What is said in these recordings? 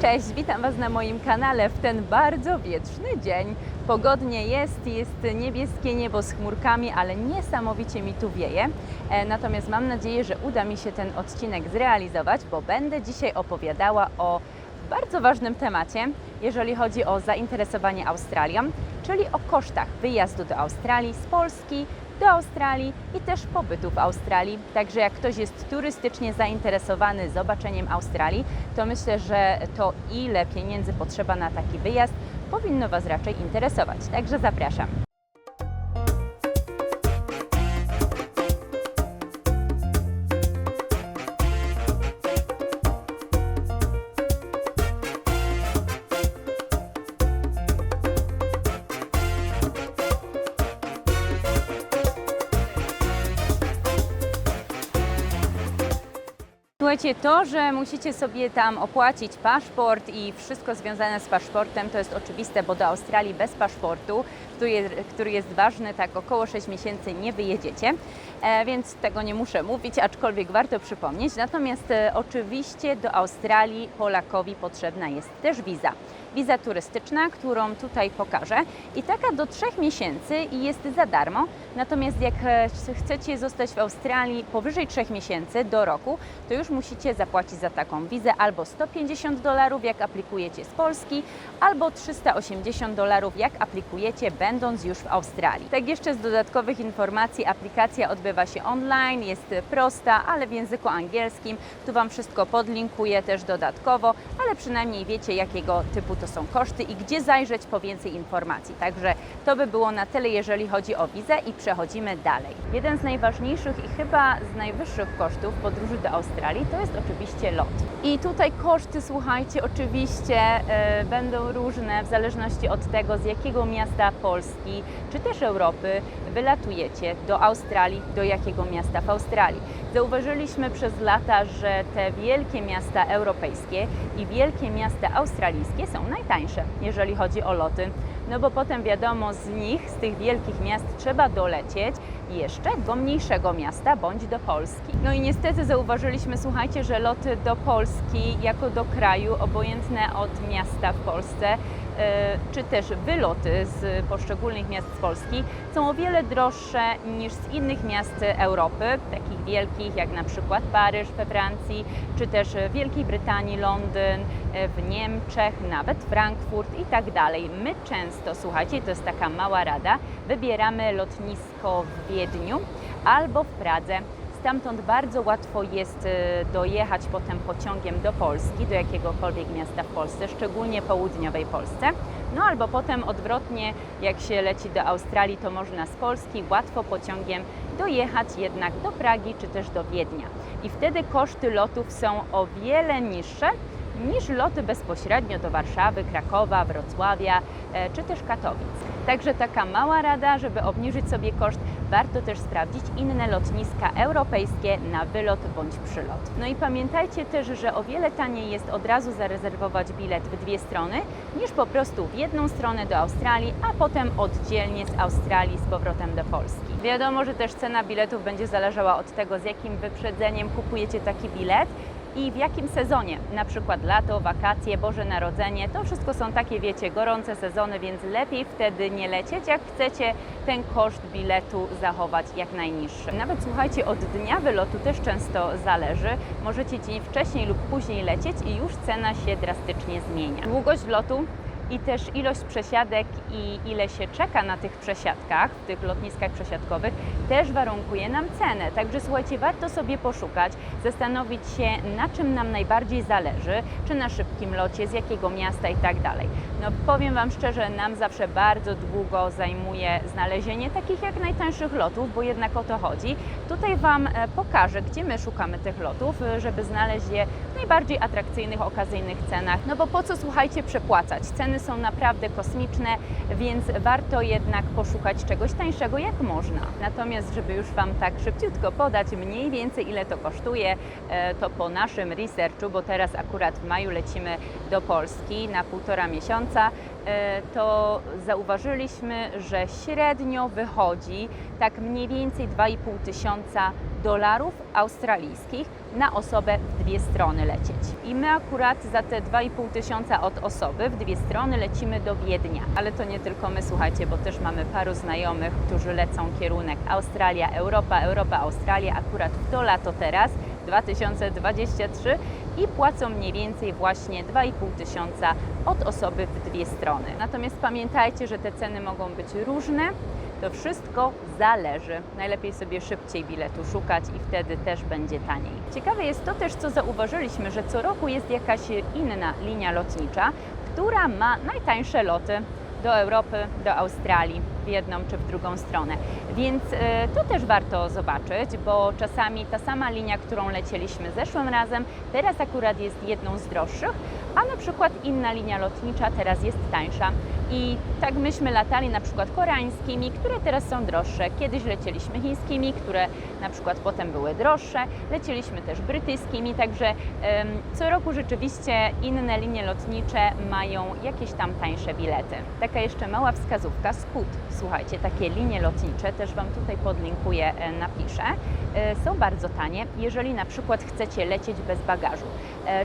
Cześć, witam Was na moim kanale w ten bardzo wietrzny dzień. Pogodnie jest, jest niebieskie niebo z chmurkami, ale niesamowicie mi tu wieje. E, Natomiast mam nadzieję, że uda mi się ten odcinek zrealizować, bo będę dzisiaj opowiadała o bardzo ważnym temacie, jeżeli chodzi o zainteresowanie Australią, czyli o kosztach wyjazdu do Australii z Polski do Australii i też pobytu w Australii. Także jak ktoś jest turystycznie zainteresowany zobaczeniem Australii, to myślę, że to ile pieniędzy potrzeba na taki wyjazd powinno Was raczej interesować. Także zapraszam. Słuchajcie, to, że musicie sobie tam opłacić paszport i wszystko związane z paszportem, to jest oczywiste, bo do Australii bez paszportu, który jest, który jest ważny, tak około 6 miesięcy nie wyjedziecie, e, więc tego nie muszę mówić, aczkolwiek warto przypomnieć. Natomiast e, oczywiście do Australii Polakowi potrzebna jest też wiza. Wiza turystyczna, którą tutaj pokażę i taka do 3 miesięcy i jest za darmo. Natomiast jak e, chcecie zostać w Australii powyżej 3 miesięcy do roku, to już musicie zapłacić za taką wizę albo 150 dolarów, jak aplikujecie z Polski, albo 380 dolarów, jak aplikujecie będąc już w Australii. Tak jeszcze z dodatkowych informacji, aplikacja odbywa się online, jest prosta, ale w języku angielskim. Tu Wam wszystko podlinkuję też dodatkowo, ale przynajmniej wiecie, jakiego typu to są koszty i gdzie zajrzeć po więcej informacji. Także to by było na tyle, jeżeli chodzi o wizę i przechodzimy dalej. Jeden z najważniejszych i chyba z najwyższych kosztów podróży do Australii to jest oczywiście lot. I tutaj koszty, słuchajcie, oczywiście e, będą różne w zależności od tego, z jakiego miasta Polski czy też Europy wylatujecie do Australii, do jakiego miasta w Australii. Zauważyliśmy przez lata, że te wielkie miasta europejskie i wielkie miasta australijskie są najtańsze, jeżeli chodzi o loty. No bo potem wiadomo, z nich, z tych wielkich miast trzeba dolecieć jeszcze do mniejszego miasta bądź do Polski. No i niestety zauważyliśmy, słuchajcie, że loty do Polski jako do kraju, obojętne od miasta w Polsce, czy też wyloty z poszczególnych miast z Polski są o wiele droższe niż z innych miast Europy, takich wielkich jak na przykład Paryż we Francji, czy też w Wielkiej Brytanii, Londyn, e, w Niemczech, nawet Frankfurt i tak dalej. My często, słuchajcie, to jest taka mała rada, wybieramy lotnisko w Wiedniu albo w Pradze. Stamtąd bardzo łatwo jest e, dojechać potem pociągiem do Polski, do jakiegokolwiek miasta w Polsce, szczególnie południowej Polsce. No albo potem odwrotnie, jak się leci do Australii, to można z Polski łatwo pociągiem dojechać jednak do Pragi czy też do Wiednia. I wtedy koszty lotów są o wiele niższe niż loty bezpośrednio do Warszawy, Krakowa, Wrocławia e, czy też Katowic. Także taka mała rada, żeby obniżyć sobie koszt, warto też sprawdzić inne lotniska europejskie na wylot bądź przylot. No i pamiętajcie też, że o wiele taniej jest od razu zarezerwować bilet w dwie strony, niż po prostu w jedną stronę do Australii, a potem oddzielnie z Australii z powrotem do Polski. Wiadomo, że też cena biletów będzie zależała od tego, z jakim wyprzedzeniem kupujecie taki bilet i w jakim sezonie, na przykład lato, wakacje, Boże Narodzenie, to wszystko są takie, wiecie, gorące sezony, więc lepiej wtedy nie lecieć, jak chcecie ten koszt biletu zachować jak najniższy. Nawet słuchajcie, od dnia wylotu też często zależy, możecie dzień wcześniej lub później lecieć i już cena się drastycznie zmienia. Długość lotu i też ilość przesiadek i ile się czeka na tych przesiadkach, w tych lotniskach przesiadkowych, też warunkuje nam cenę. Także słuchajcie, warto sobie poszukać, zastanowić się, na czym nam najbardziej zależy, czy na szybkim locie, z jakiego miasta i tak dalej. No powiem Wam szczerze, nam zawsze bardzo długo zajmuje znalezienie takich jak najtańszych lotów, bo jednak o to chodzi. Tutaj Wam e, pokażę, gdzie my szukamy tych lotów, e, żeby znaleźć je w najbardziej atrakcyjnych, okazyjnych cenach. No bo po co, słuchajcie, przepłacać? Ceny są naprawdę kosmiczne, więc warto jednak poszukać czegoś tańszego jak można. Natomiast, żeby już Wam tak szybciutko podać mniej więcej ile to kosztuje, e, to po naszym researchu, bo teraz akurat w maju lecimy do Polski na półtora miesiąca, e, to zauważyliśmy, że średnio wychodzi tak mniej więcej 2,5 tysiąca dolarów australijskich na osobę w dwie strony lecieć. I my akurat za te 2,5 tysiąca od osoby w dwie strony lecimy do Wiednia. Ale to nie tylko my, słuchajcie, bo też mamy paru znajomych, którzy lecą kierunek Australia, Europa, Europa, Australia, akurat w to lato teraz, 2023 i płacą mniej więcej właśnie 2,5 tysiąca od osoby w dwie strony. Natomiast pamiętajcie, że te ceny mogą być różne. To wszystko zależy. Najlepiej sobie szybciej biletu szukać i wtedy też będzie taniej. Ciekawe jest to też, co zauważyliśmy, że co roku jest jakaś inna linia lotnicza, która ma najtańsze loty do Europy, do Australii, w jedną czy w drugą stronę. Więc e, to też warto zobaczyć, bo czasami ta sama linia, którą lecieliśmy zeszłym razem, teraz akurat jest jedną z droższych, a na przykład inna linia lotnicza teraz jest tańsza. I tak myśmy latali na przykład koreańskimi, które teraz są droższe. Kiedyś lecieliśmy chińskimi, które na przykład potem były droższe. Lecieliśmy też brytyjskimi, także co roku rzeczywiście inne linie lotnicze mają jakieś tam tańsze bilety. Taka jeszcze mała wskazówka, Scoot. Słuchajcie, takie linie lotnicze, też Wam tutaj podlinkuję, e, napiszę, e, są bardzo tanie, jeżeli na przykład chcecie lecieć bez bagażu,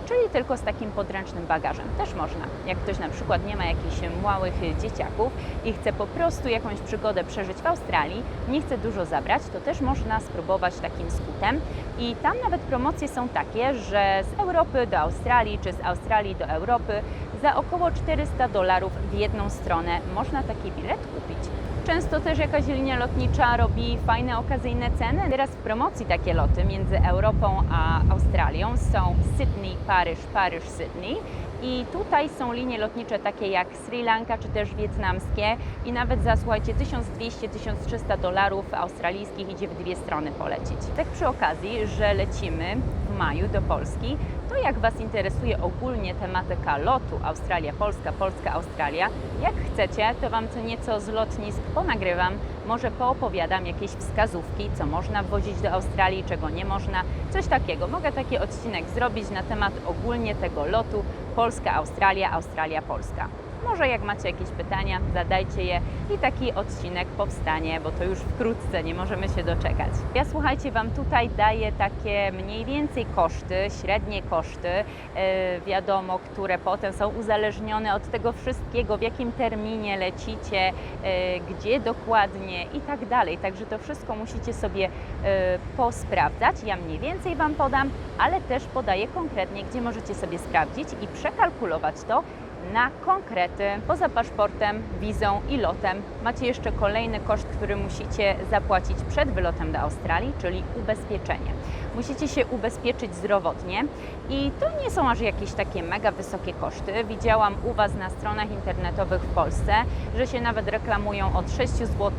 czyli tylko z takim podręcznym bagażem. Też można. Jak ktoś na przykład nie ma jakichś małych e, dzieciaków i chce po prostu jakąś przygodę przeżyć w Australii, nie chce dużo zabrać, to też można spróbować takim skutem. I tam nawet promocje są takie, że z Europy do Australii, czy z Australii do Europy za około 400 dolarów w jedną stronę można taki bilet kupić. Często też jakaś linia lotnicza robi fajne, okazyjne ceny. Teraz w promocji takie loty między Europą a Australią są Sydney, Paryż, Paryż, Sydney. I tutaj są linie lotnicze takie jak Sri Lanka czy też wietnamskie i nawet za słuchajcie 1200-1300 dolarów australijskich idzie w dwie strony polecieć. Tak przy okazji, że lecimy w maju do Polski, to jak Was interesuje ogólnie tematyka lotu Australia-Polska, Polska-Australia, jak chcecie, to Wam co nieco z lotnisk ponagrywam, może poopowiadam jakieś wskazówki, co można wwozić do Australii, czego nie można, coś takiego. Mogę taki odcinek zrobić na temat ogólnie tego lotu Polska-Australia, Australia-Polska. Może jak macie jakieś pytania, zadajcie je i taki odcinek powstanie, bo to już wkrótce, nie możemy się doczekać. Ja słuchajcie, Wam tutaj daję takie mniej więcej koszty, średnie koszty, e, wiadomo, które potem są uzależnione od tego wszystkiego, w jakim terminie lecicie, e, gdzie dokładnie i tak dalej. Także to wszystko musicie sobie e, posprawdzać. Ja mniej więcej Wam podam, ale też podaję konkretnie, gdzie możecie sobie sprawdzić i przekalkulować to, na konkrety poza paszportem, wizą i lotem. Macie jeszcze kolejny koszt, który musicie zapłacić przed wylotem do Australii, czyli ubezpieczenie. Musicie się ubezpieczyć zdrowotnie i to nie są aż jakieś takie mega wysokie koszty. Widziałam u Was na stronach internetowych w Polsce, że się nawet reklamują od 6 zł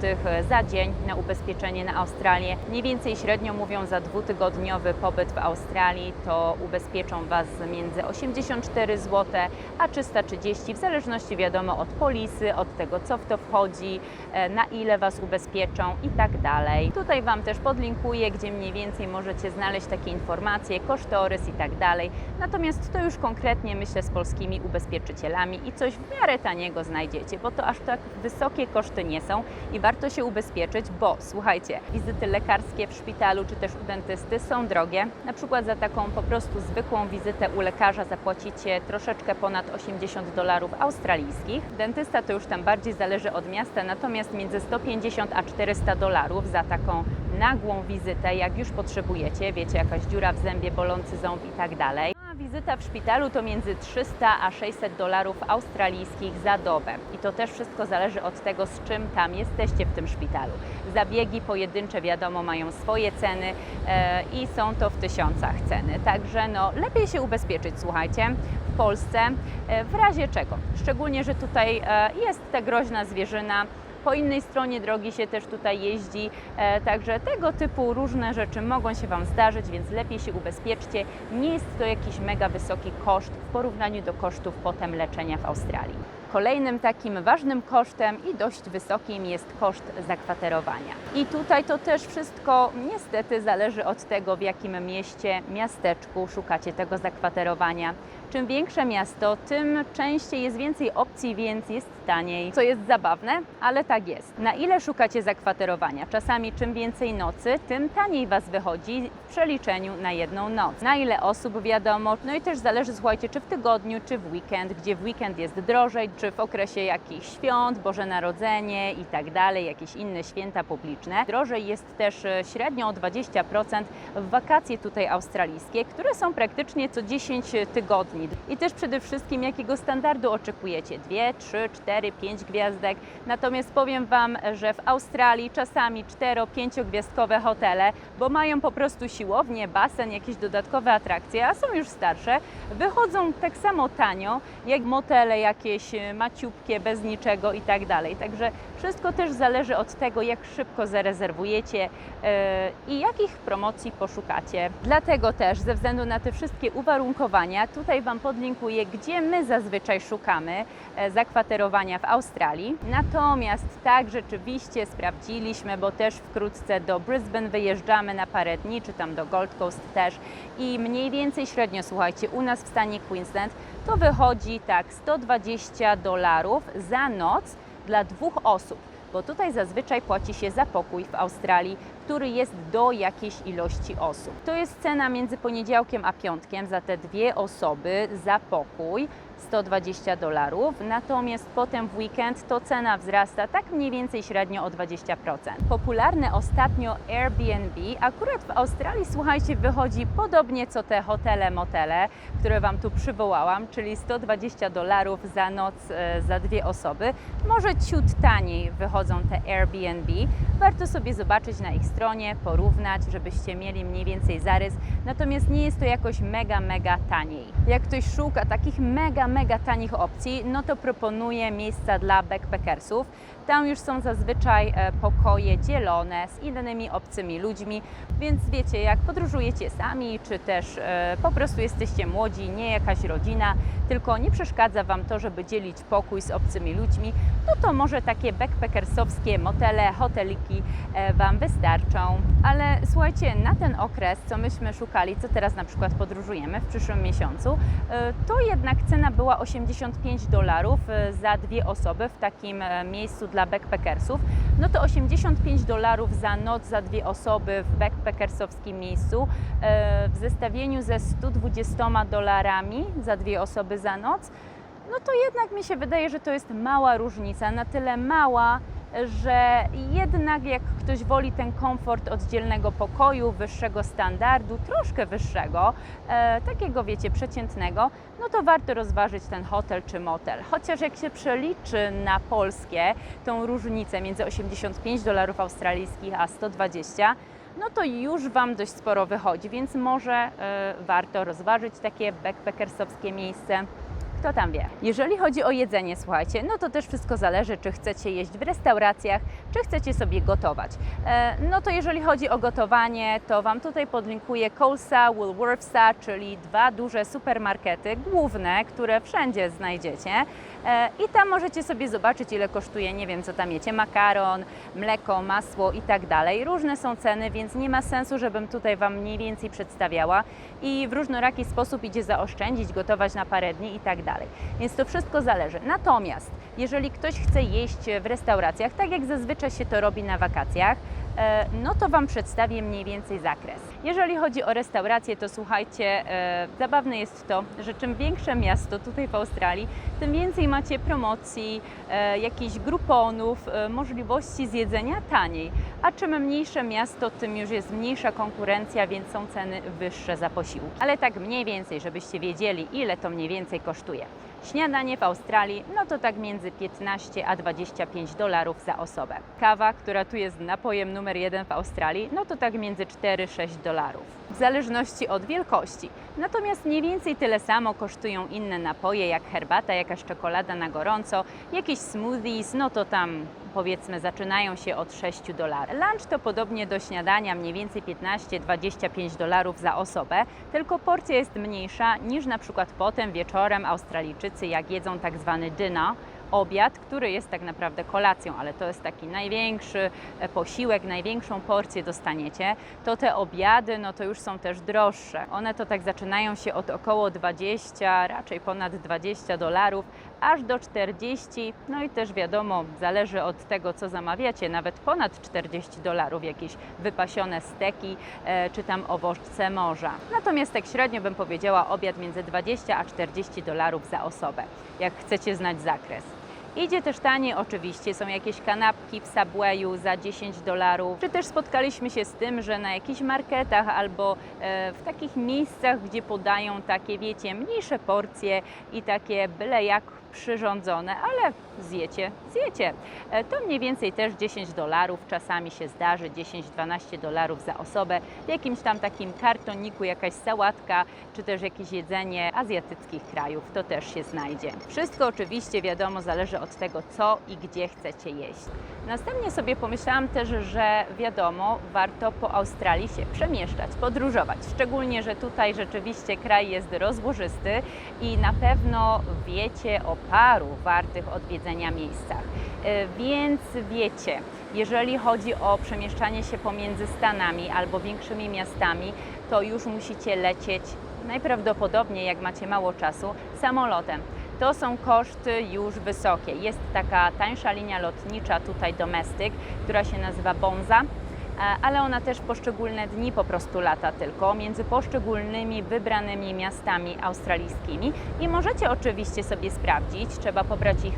za dzień na ubezpieczenie na Australię. Mniej więcej średnio mówią za dwutygodniowy pobyt w Australii to ubezpieczą Was między 84 zł a 330 w zależności wiadomo od polisy, od tego co w to wchodzi, e, na ile Was ubezpieczą i tak dalej. Tutaj Wam też podlinkuję, gdzie mniej więcej możecie znaleźć takie informacje, kosztorys i tak dalej. Natomiast to już konkretnie myślę z polskimi ubezpieczycielami i coś w miarę taniego znajdziecie, bo to aż tak wysokie koszty nie są i warto się ubezpieczyć, bo słuchajcie, wizyty lekarskie w szpitalu czy też u dentysty są drogie. Na przykład za taką po prostu zwykłą wizytę u lekarza zapłacicie troszeczkę ponad 80 dolarów australijskich. Dentysta to już tam bardziej zależy od miasta, natomiast między 150 a 400 dolarów za taką nagłą wizytę, jak już potrzebujecie, wiecie, jakaś dziura w zębie, bolący ząb i tak dalej. Wizyta w szpitalu to między 300 a 600 dolarów australijskich za dobę. I to też wszystko zależy od tego, z czym tam jesteście w tym szpitalu. Zabiegi pojedyncze, wiadomo, mają swoje ceny e, i są to w tysiącach ceny. Także no, lepiej się ubezpieczyć, słuchajcie, w Polsce, e, w razie czego. Szczególnie, że tutaj e, jest ta groźna zwierzyna, po innej stronie drogi się też tutaj jeździ, e, także tego typu różne rzeczy mogą się Wam zdarzyć, więc lepiej się ubezpieczcie. Nie jest to jakiś mega wysoki koszt w porównaniu do kosztów potem leczenia w Australii. Kolejnym takim ważnym kosztem i dość wysokim jest koszt zakwaterowania. I tutaj to też wszystko niestety zależy od tego, w jakim mieście, miasteczku szukacie tego zakwaterowania. Czy Czym większe miasto, tym częściej jest więcej opcji, więc jest taniej. Co jest zabawne, ale tak jest. Na ile szukacie zakwaterowania? Czasami czym więcej nocy, tym taniej Was wychodzi w przeliczeniu na jedną noc. Na ile osób wiadomo, no i też zależy, słuchajcie, czy w tygodniu, czy w weekend, gdzie w weekend jest drożej, czy w okresie jakichś świąt, Boże Narodzenie i tak dalej, jakieś inne święta publiczne. Drożej jest też e, średnio o 20% w wakacje tutaj australijskie, które są praktycznie co 10 tygodni. I też przede wszystkim jakiego standardu oczekujecie? Dwie, trzy, cztery, pięć gwiazdek. Natomiast powiem Wam, że w Australii czasami cztero, pięciogwiazdkowe hotele, bo mają po prostu siłownię, basen, jakieś dodatkowe atrakcje, a są już starsze, wychodzą tak samo tanio, jak motele jakieś e, maciupkie, bez niczego i tak dalej. Także wszystko też zależy od tego, jak szybko zarezerwujecie e, i jakich promocji poszukacie. Dlatego też, ze względu na te wszystkie uwarunkowania, tutaj Wam podlinkuję, gdzie my zazwyczaj szukamy e, zakwaterowania w Australii. Natomiast tak, rzeczywiście sprawdziliśmy, bo też wkrótce do Brisbane wyjeżdżamy na parę dni, czy tam do Gold Coast też i mniej więcej średnio, słuchajcie, u nas w stanie Queensland to wychodzi tak 120 dolarów za noc dla dwóch osób, bo tutaj zazwyczaj płaci się za pokój w Australii, który jest do jakiejś ilości osób. To jest cena między poniedziałkiem a piątkiem za te dwie osoby za pokój. 120 dolarów, natomiast potem w weekend to cena wzrasta tak mniej więcej średnio o 20%. Popularne ostatnio Airbnb akurat w Australii, słuchajcie, wychodzi podobnie co te hotele, motele, które Wam tu przywołałam, czyli 120 dolarów za noc e, za dwie osoby. Może ciut taniej wychodzą te Airbnb. Warto sobie zobaczyć na ich stronie, porównać, żebyście mieli mniej więcej zarys. Natomiast nie jest to jakoś mega, mega taniej. Jak ktoś szuka takich mega, mega tanich opcji, no to proponuję miejsca dla backpackersów. Tam już są zazwyczaj e, pokoje dzielone z innymi obcymi ludźmi, więc wiecie, jak podróżujecie sami, czy też e, po prostu jesteście młodzi, nie jakaś rodzina, tylko nie przeszkadza Wam to, żeby dzielić pokój z obcymi ludźmi, no to może takie backpackersowskie motele, hoteliki e, Wam wystarczą. Ale słuchajcie, na ten okres, co myśmy szukali, co teraz na przykład podróżujemy w przyszłym miesiącu, e, to jednak cena była 85 dolarów e, za dwie osoby w takim e, miejscu dla backpackersów. No to 85 dolarów za noc za dwie osoby w backpackersowskim miejscu e, w zestawieniu ze 120 dolarami za dwie osoby za noc, no to jednak mi się wydaje, że to jest mała różnica, na tyle mała, że jednak jak ktoś woli ten komfort oddzielnego pokoju, wyższego standardu, troszkę wyższego, e, takiego wiecie, przeciętnego, no to warto rozważyć ten hotel czy motel. Chociaż jak się przeliczy na polskie tą różnicę między 85 dolarów australijskich a 120, no to już Wam dość sporo wychodzi, więc może e, warto rozważyć takie backpackersowskie miejsce. Kto tam wie? Jeżeli chodzi o jedzenie, słuchajcie, no to też wszystko zależy, czy chcecie jeść w restauracjach, czy chcecie sobie gotować. E, no to jeżeli chodzi o gotowanie, to Wam tutaj podlinkuję Colesa, Woolworthsa, czyli dwa duże supermarkety główne, które wszędzie znajdziecie. E, I tam możecie sobie zobaczyć, ile kosztuje, nie wiem, co tam jecie, makaron, mleko, masło i tak dalej. Różne są ceny, więc nie ma sensu, żebym tutaj Wam mniej więcej przedstawiała i w różnoraki sposób idzie zaoszczędzić, gotować na parę dni i tak dalej. Więc to wszystko zależy. Natomiast jeżeli ktoś chce jeść w restauracjach, tak jak zazwyczaj się to robi na wakacjach, no to Wam przedstawię mniej więcej zakres. Jeżeli chodzi o restauracje, to słuchajcie, e, zabawne jest to, że czym większe miasto tutaj w Australii, tym więcej macie promocji, e, jakichś gruponów, e, możliwości zjedzenia taniej. A czym mniejsze miasto, tym już jest mniejsza konkurencja, więc są ceny wyższe za posiłki. Ale tak mniej więcej, żebyście wiedzieli, ile to mniej więcej kosztuje. Śniadanie w Australii, no to tak między 15 a 25 dolarów za osobę. Kawa, która tu jest napojem numer jeden w Australii, no to tak między 4-6 dolarów. W zależności od wielkości. Natomiast mniej więcej tyle samo kosztują inne napoje, jak herbata, jakaś czekolada na gorąco, jakieś smoothies, no to tam powiedzmy zaczynają się od 6 dolarów. Lunch to podobnie do śniadania, mniej więcej 15-25 dolarów za osobę, tylko porcja jest mniejsza niż na przykład potem wieczorem Australijczycy jak jedzą tak zwany dinner obiad, który jest tak naprawdę kolacją, ale to jest taki największy e, posiłek, największą porcję dostaniecie, to te obiady, no to już są też droższe. One to tak zaczynają się od około 20, raczej ponad 20 dolarów, aż do 40, no i też wiadomo, zależy od tego, co zamawiacie, nawet ponad 40 dolarów, jakieś wypasione steki, e, czy tam owoce morza. Natomiast tak średnio bym powiedziała obiad między 20 a 40 dolarów za osobę, jak chcecie znać zakres. Idzie też taniej oczywiście, są jakieś kanapki w Subwayu za 10 dolarów, czy też spotkaliśmy się z tym, że na jakichś marketach albo e, w takich miejscach, gdzie podają takie, wiecie, mniejsze porcje i takie byle jak przyrządzone, ale zjecie, zjecie. E, To mniej więcej też 10 dolarów, czasami się zdarzy 10-12 dolarów za osobę. W jakimś tam takim kartoniku jakaś sałatka, czy też jakieś jedzenie azjatyckich krajów, to też się znajdzie. Wszystko oczywiście wiadomo zależy od tego, co i gdzie chcecie jeść. Następnie sobie pomyślałam też, że wiadomo, warto po Australii się przemieszczać, podróżować. Szczególnie, że tutaj rzeczywiście kraj jest rozłożysty i na pewno wiecie o paru wartych odwiedzenia miejscach. E, Więc wiecie, jeżeli chodzi o przemieszczanie się pomiędzy Stanami albo większymi miastami, to już musicie lecieć najprawdopodobniej, jak macie mało czasu, samolotem. To są koszty już wysokie. Jest taka tańsza linia lotnicza tutaj domestic, która się nazywa Bonza, ale ona też poszczególne dni po prostu lata tylko między poszczególnymi wybranymi miastami australijskimi. I możecie oczywiście sobie sprawdzić, trzeba pobrać ich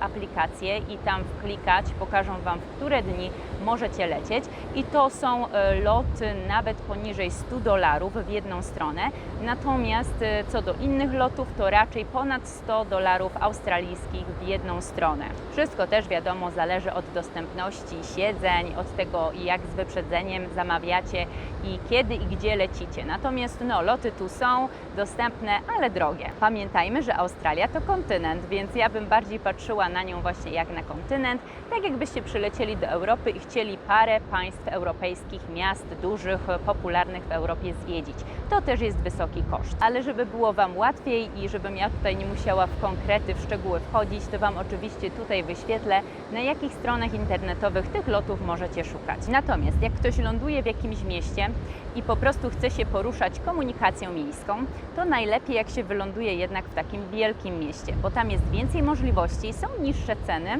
aplikację i tam wklikać, pokażą Wam, w które dni możecie lecieć. I to są e, loty nawet poniżej 100 dolarów w jedną stronę, natomiast e, co do innych lotów to raczej ponad 100 dolarów australijskich w jedną stronę. Wszystko też wiadomo zależy od dostępności siedzeń, od tego jak z wyprzedzeniem zamawiacie i kiedy i gdzie lecicie. Natomiast no, loty tu są dostępne, ale drogie. Pamiętajmy, że Australia to kontynent, więc ja bym bardziej patrzyła na nią właśnie jak na kontynent, tak jakbyście przylecieli do Europy i chcieli parę państw europejskich, miast dużych, popularnych w Europie zwiedzić. To też jest wysoki koszt. Ale żeby było Wam łatwiej i żebym ja tutaj nie musiała w konkrety, w szczegóły wchodzić, to Wam oczywiście tutaj wyświetlę, na jakich stronach internetowych tych lotów możecie szukać. Natomiast jak ktoś ląduje w jakimś mieście i po prostu chce się poruszać komunikacją miejską, to najlepiej jak się wyląduje jednak w takim wielkim mieście, bo tam jest więcej możliwości, są niższe ceny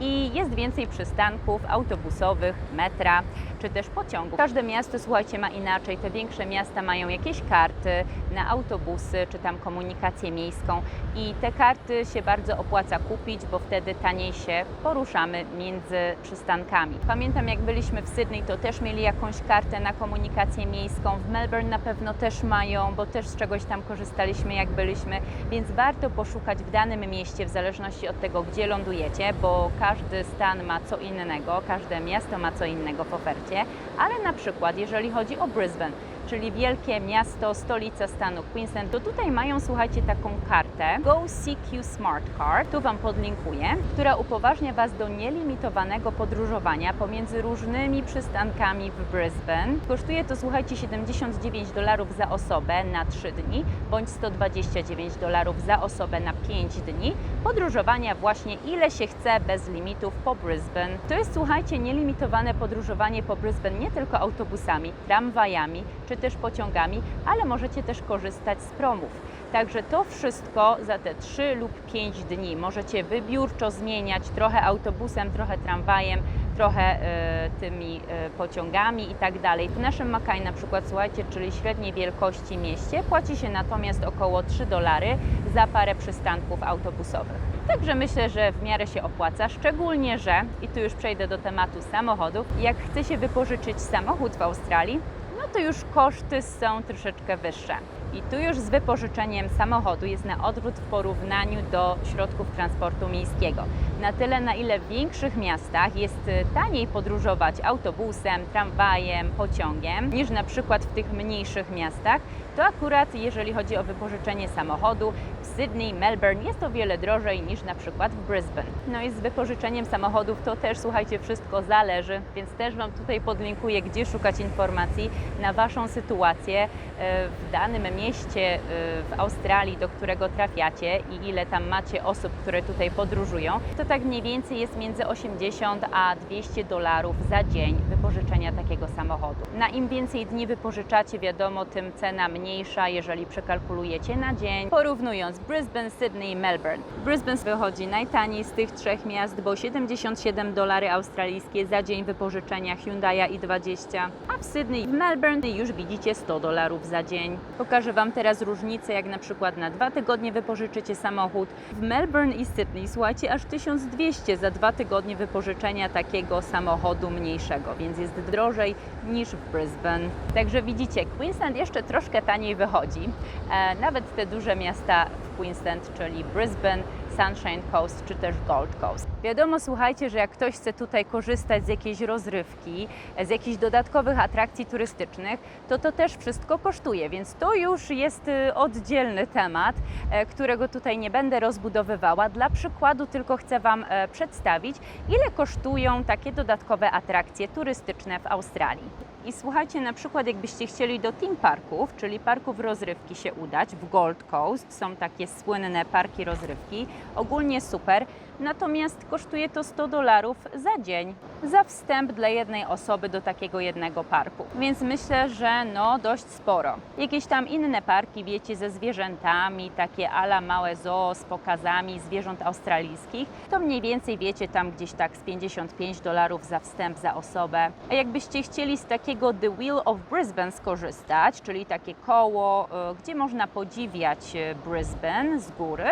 i jest więcej przystanków autobusowych, metra czy też pociągów. Każde miasto, słuchajcie, ma inaczej. Te większe miasta mają jakieś karty na autobusy czy tam komunikację miejską i te karty się bardzo opłaca kupić, bo wtedy taniej się poruszamy między przystankami. Pamiętam jak byliśmy w Sydney, to też mieli jakąś kartę na komunikację miejską. W Melbourne na pewno też mają, bo też z czegoś tam korzystaliśmy jak byliśmy, więc warto poszukać w danym mieście w zależności od tego, gdzie lądujecie, bo każdy stan ma co innego, każde miasto ma co innego w ofercie, ale na przykład jeżeli chodzi o Brisbane, czyli wielkie miasto, stolica stanu Queensland, to tutaj mają, słuchajcie, taką kartę Go CQ Smart Card, tu Wam podlinkuję, która upoważnia Was do nielimitowanego podróżowania pomiędzy różnymi przystankami w Brisbane. Kosztuje to, słuchajcie, 79 dolarów za osobę na 3 dni, bądź 129 dolarów za osobę na 5 dni. Podróżowania właśnie ile się chce bez limitów po Brisbane. To jest, słuchajcie, nielimitowane podróżowanie po Brisbane nie tylko autobusami, tramwajami czy też pociągami, ale możecie też korzystać z promów. Także to wszystko za te 3 lub 5 dni możecie wybiórczo zmieniać trochę autobusem, trochę tramwajem, trochę e, tymi e, pociągami i tak dalej. W naszym Mackay na przykład, słuchajcie, czyli średniej wielkości mieście, płaci się natomiast około 3 dolary za parę przystanków autobusowych. Także myślę, że w miarę się opłaca, szczególnie, że, i tu już przejdę do tematu samochodów, jak chce się wypożyczyć samochód w Australii, no to już koszty są troszeczkę wyższe. I tu już z wypożyczeniem samochodu jest na odwrót w porównaniu do środków transportu miejskiego. Na tyle, na ile w większych miastach jest y, taniej podróżować autobusem, tramwajem, pociągiem, niż na przykład w tych mniejszych miastach, to akurat jeżeli chodzi o wypożyczenie samochodu w Sydney, Melbourne jest o wiele drożej niż na przykład w Brisbane. No i z wypożyczeniem samochodów to też, słuchajcie, wszystko zależy, więc też Wam tutaj podlinkuję, gdzie szukać informacji na Waszą sytuację e, w danym mieście mieście y, w Australii, do którego trafiacie i ile tam macie osób, które tutaj podróżują, to tak mniej więcej jest między 80 a 200 dolarów za dzień wypożyczenia takiego samochodu. Na im więcej dni wypożyczacie, wiadomo, tym cena mniejsza, jeżeli przekalkulujecie na dzień. Porównując Brisbane, Sydney i Melbourne. Brisbane wychodzi najtaniej z tych trzech miast, bo 77 dolary australijskie za dzień wypożyczenia Hyundai i20, a w Sydney i w Melbourne już widzicie 100 dolarów za dzień. Pokażę Wam teraz różnicę, jak na przykład na dwa tygodnie wypożyczycie samochód. W Melbourne i Sydney, słuchajcie, aż 1200 za dwa tygodnie wypożyczenia takiego samochodu mniejszego, więc jest drożej niż w Brisbane. Także widzicie, Queensland jeszcze troszkę taniej wychodzi. E, nawet te duże miasta w Queensland, czyli Brisbane, Sunshine Coast czy też Gold Coast. Wiadomo, słuchajcie, że jak ktoś chce tutaj korzystać z jakiejś rozrywki, z jakichś dodatkowych atrakcji turystycznych, to to też wszystko kosztuje, więc to już jest y, oddzielny temat, e, którego tutaj nie będę rozbudowywała. Dla przykładu tylko chcę Wam e, przedstawić, ile kosztują takie dodatkowe atrakcje turystyczne w Australii. I słuchajcie, na przykład jakbyście chcieli do theme parków, czyli parków rozrywki się udać w Gold Coast, są takie słynne parki rozrywki, ogólnie super, natomiast kosztuje to 100 dolarów za dzień, za wstęp dla jednej osoby do takiego jednego parku. Więc myślę, że no dość sporo. Jakieś tam inne parki, wiecie, ze zwierzętami, takie ala małe zoo z pokazami zwierząt australijskich, to mniej więcej wiecie tam gdzieś tak z 55 dolarów za wstęp za osobę. A jakbyście chcieli z takiego The Wheel of Brisbane skorzystać, czyli takie koło, y, gdzie można podziwiać y, Brisbane z góry,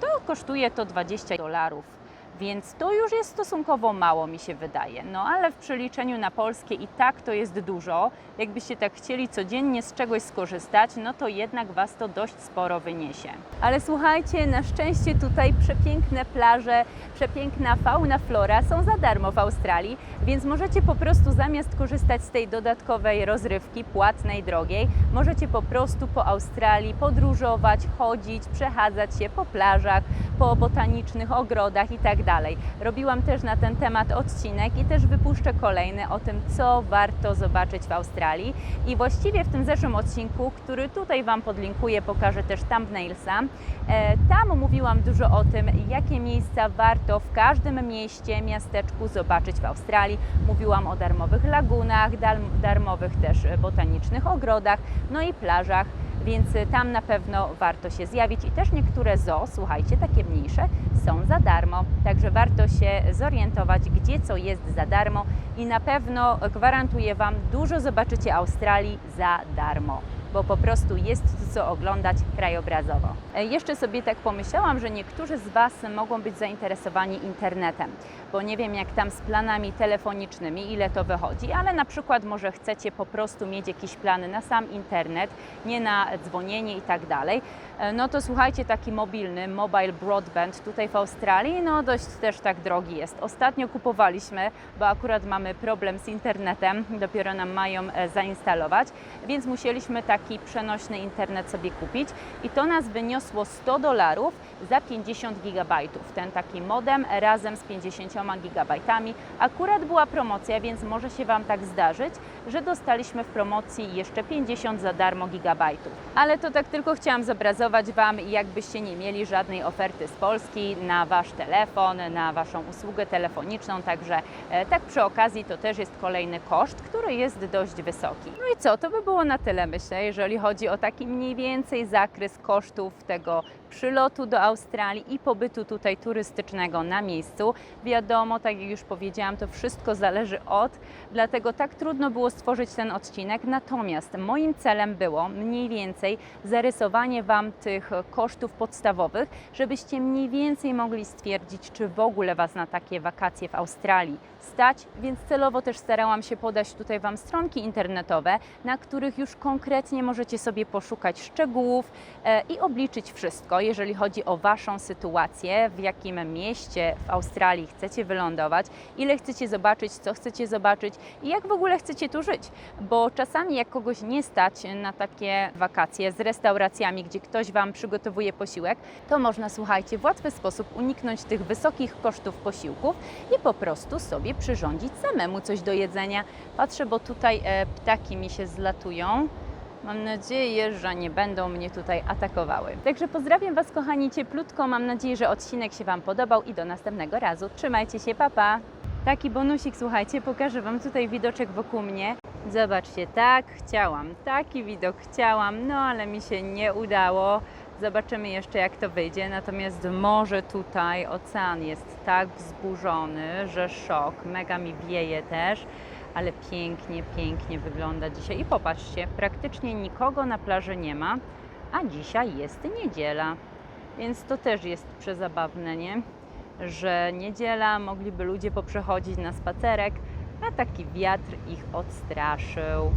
to kosztuje to 20 dolarów. Więc to już jest stosunkowo mało, mi się wydaje. No ale w przeliczeniu na polskie i tak to jest dużo. Jakbyście tak chcieli codziennie z czegoś skorzystać, no to jednak Was to dość sporo wyniesie. Ale słuchajcie, na szczęście tutaj przepiękne plaże, przepiękna fauna, flora są za darmo w Australii, więc możecie po prostu zamiast korzystać z tej dodatkowej rozrywki, płatnej, drogiej, możecie po prostu po Australii podróżować, chodzić, przechadzać się po plażach, po botanicznych ogrodach i tak dalej. Robiłam też na ten temat odcinek i też wypuszczę kolejny o tym, co warto zobaczyć w Australii. I właściwie w tym zeszłym odcinku, który tutaj Wam podlinkuję, pokażę też thumbnailsa, e, tam mówiłam dużo o tym, jakie miejsca warto w każdym mieście, miasteczku zobaczyć w Australii. Mówiłam o darmowych lagunach, dar- darmowych też botanicznych ogrodach, no i plażach więc y, tam na pewno warto się zjawić i też niektóre zoo, słuchajcie, takie mniejsze, są za darmo, także warto się zorientować, gdzie co jest za darmo i na pewno gwarantuję Wam, dużo zobaczycie Australii za darmo bo po prostu jest tu co oglądać krajobrazowo. E, Jeszcze sobie tak pomyślałam, że niektórzy z Was mogą być zainteresowani internetem, bo nie wiem jak tam z planami telefonicznymi, ile to wychodzi, ale na przykład może chcecie po prostu mieć jakieś plany na sam internet, nie na dzwonienie i tak dalej. E, No to słuchajcie, taki mobilny, mobile broadband tutaj w Australii, no dość też tak drogi jest. Ostatnio kupowaliśmy, bo akurat mamy problem z internetem, dopiero nam mają e, zainstalować, więc musieliśmy taki przenośny internet sobie kupić i to nas wyniosło 100 dolarów za 50 gigabajtów. Ten taki modem razem z 50 gigabajtami. Akurat była promocja, więc może się Wam tak zdarzyć, że dostaliśmy w promocji jeszcze 50 za darmo gigabajtów. Ale to tak tylko chciałam zobrazować Wam, jakbyście nie mieli żadnej oferty z Polski na Wasz telefon, na Waszą usługę telefoniczną, także e, tak przy okazji to też jest kolejny koszt, który jest dość wysoki. No i co, to by było na tyle myślę, jeżeli chodzi o taki mniej więcej zakres kosztów tego przylotu do Australii i pobytu tutaj turystycznego na miejscu. Wiadomo, tak jak już powiedziałam, to wszystko zależy od, dlatego tak trudno było stworzyć ten odcinek. Natomiast moim celem było mniej więcej zarysowanie Wam tych kosztów podstawowych, żebyście mniej więcej mogli stwierdzić, czy w ogóle Was na takie wakacje w Australii stać, więc celowo też starałam się podać tutaj Wam stronki internetowe, na których już konkretnie możecie sobie poszukać szczegółów e, i obliczyć wszystko, jeżeli chodzi o Waszą sytuację, w jakim mieście w Australii chcecie wylądować, ile chcecie zobaczyć, co chcecie zobaczyć i jak w ogóle chcecie tu żyć. Bo czasami jak kogoś nie stać na takie wakacje z restauracjami, gdzie ktoś Wam przygotowuje posiłek, to można, słuchajcie, w łatwy sposób uniknąć tych wysokich kosztów posiłków i po prostu sobie przyrządzić samemu coś do jedzenia. Patrzę, bo tutaj e, ptaki mi się zlatują. Mam nadzieję, że nie będą mnie tutaj atakowały. Także pozdrawiam Was, kochani, cieplutko. Mam nadzieję, że odcinek się Wam podobał i do następnego razu. Trzymajcie się, papa. Taki bonusik, słuchajcie, pokażę Wam tutaj widoczek wokół mnie. Zobaczcie, tak chciałam, taki widok chciałam, no ale mi się nie udało. Zobaczymy jeszcze, jak to wyjdzie. Natomiast morze tutaj, ocean jest tak wzburzony, że szok. Mega mi wieje też, ale pięknie, pięknie wygląda dzisiaj. I popatrzcie, praktycznie nikogo na plaży nie ma, a dzisiaj jest niedziela. Więc to też jest przezabawne, nie? Że niedziela mogliby ludzie poprzechodzić na spacerek, a taki wiatr ich odstraszył.